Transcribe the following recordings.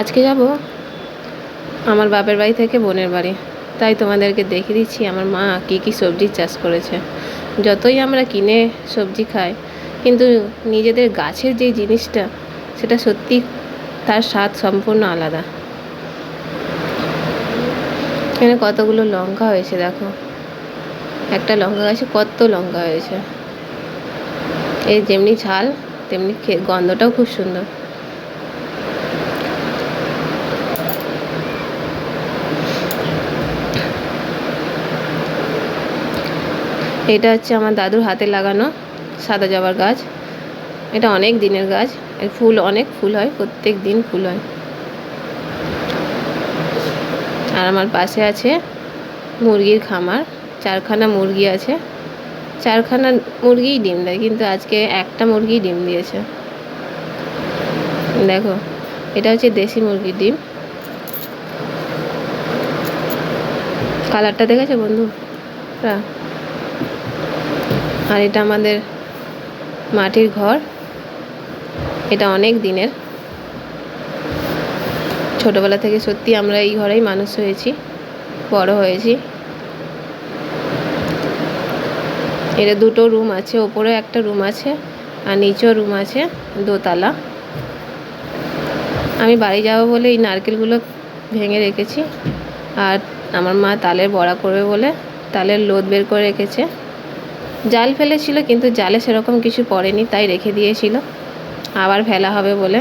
আজকে যাব? আমার বাপের বাড়ি থেকে বোনের বাড়ি। তাই তোমাদেরকে দেখিয়ে দিচ্ছি আমার মা কী কী সবজি চাষ করেছে। যতই আমরা কিনে সবজি খাই, কিন্তু নিজেদের গাছের যে জিনিসটা, সেটা সত্যি তার স্বাদ সম্পূর্ণ আলাদা। এখানে কতগুলো লঙ্কা হয়েছে দেখো। একটা লঙ্কা গাছে কত লঙ্কা হয়েছে। এই যেমনি ঝাল, তেমনি গন্ধটাও খুব সুন্দর। এটা হচ্ছে আমার দাদুর হাতে লাগানো সাদা জবার গাছ। এটা অনেক দিনের গাছ। এর ফুল অনেক ফুল হয়, প্রত্যেক দিন ফুল হয়। আর আমার পাশে আছে মুরগির খামার। চারখানা মুরগি আছে। চারখানা মুরগিই ডিম দেয়, কিন্তু আজকে একটা মুরগি ডিম দিয়েছে। দেখো, এটা হচ্ছে দেশি মুরগির ডিম। কালারটা দেখেছ বন্ধু? রা? আর এটা আমাদের মাটির ঘর। এটা অনেক দিনের। ছোটবেলা থেকে সত্যি আমরা এই ঘরেই মানুষ হয়েছি, বড় হয়েছি। এটা দুটো রুম আছে, ওপরে একটা রুম আছে আর নিচেও রুম আছে দোতলা। আমি বাড়ি যাব বলে এই নারকেলগুলো ভেঙে রেখেছি। আর আমার মা তালের বড়া করবে বলে তালের লোদ বের করে রেখেছে। জাল ফেলেছিল, কিন্তু জালে সেরকম কিছু পড়েনি, তাই রেখে দিয়েছিল। আবার ফেলা হবে বলে।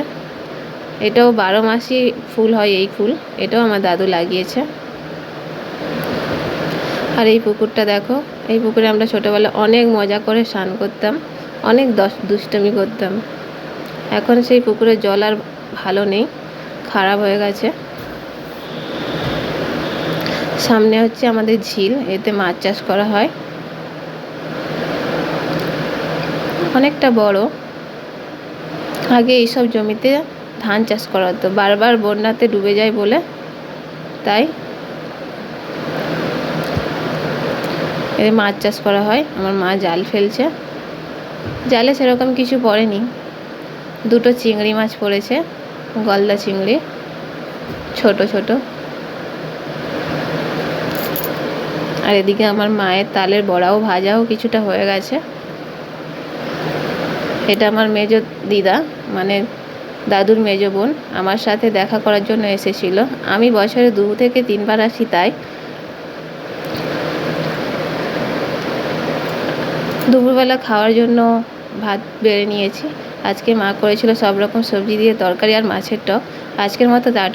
এটাও বারো মাসই ফুল হয় এই ফুল, এটাও আমার দাদু লাগিয়েছে। আর এই পুকুরটা দেখো, এই পুকুরে আমরা ছোটোবেলা অনেক মজা করে স্নান করতাম, অনেক দশ, দুষ্টমি করতাম। এখন সেই পুকুরের জল আর ভালো নেই, খারাপ হয়ে গেছে। সামনে হচ্ছে আমাদের ঝিল, এতে মাছ চাষ করা হয়। অনেকটা বড়। আগে এইসব জমিতে ধান চাষ করা হতো। বারবার বন্যাতে ডুবে যায় বলে। তাই এ মাছ চাষ করা হয়। আমার মা জাল ফেলছে। জালে সেরকম কিছু পড়েনি। দুটো চিংড়ি মাছ পড়েছে। গলদা চিংড়ি। ছোট ছোট। আর এদিকে আমার মায়ের তালের বড়াও ভাজাও কিছুটা হয়ে গেছে। এটা আমার মেজ দিদা মানে দাদুর মেজ বোন, আমার সাথে দেখা করার জন্য এসেছিল। আমি বছরে দু থেকে তিনবার আসি তাই। দুপুরবেলা খাওয়ার জন্য ভাত বেড়ে নিয়েছি। আজকে মা করেছিল সব রকম সবজি দিয়ে তরকারি আর মাছের টক। আজকের মতো টাটা।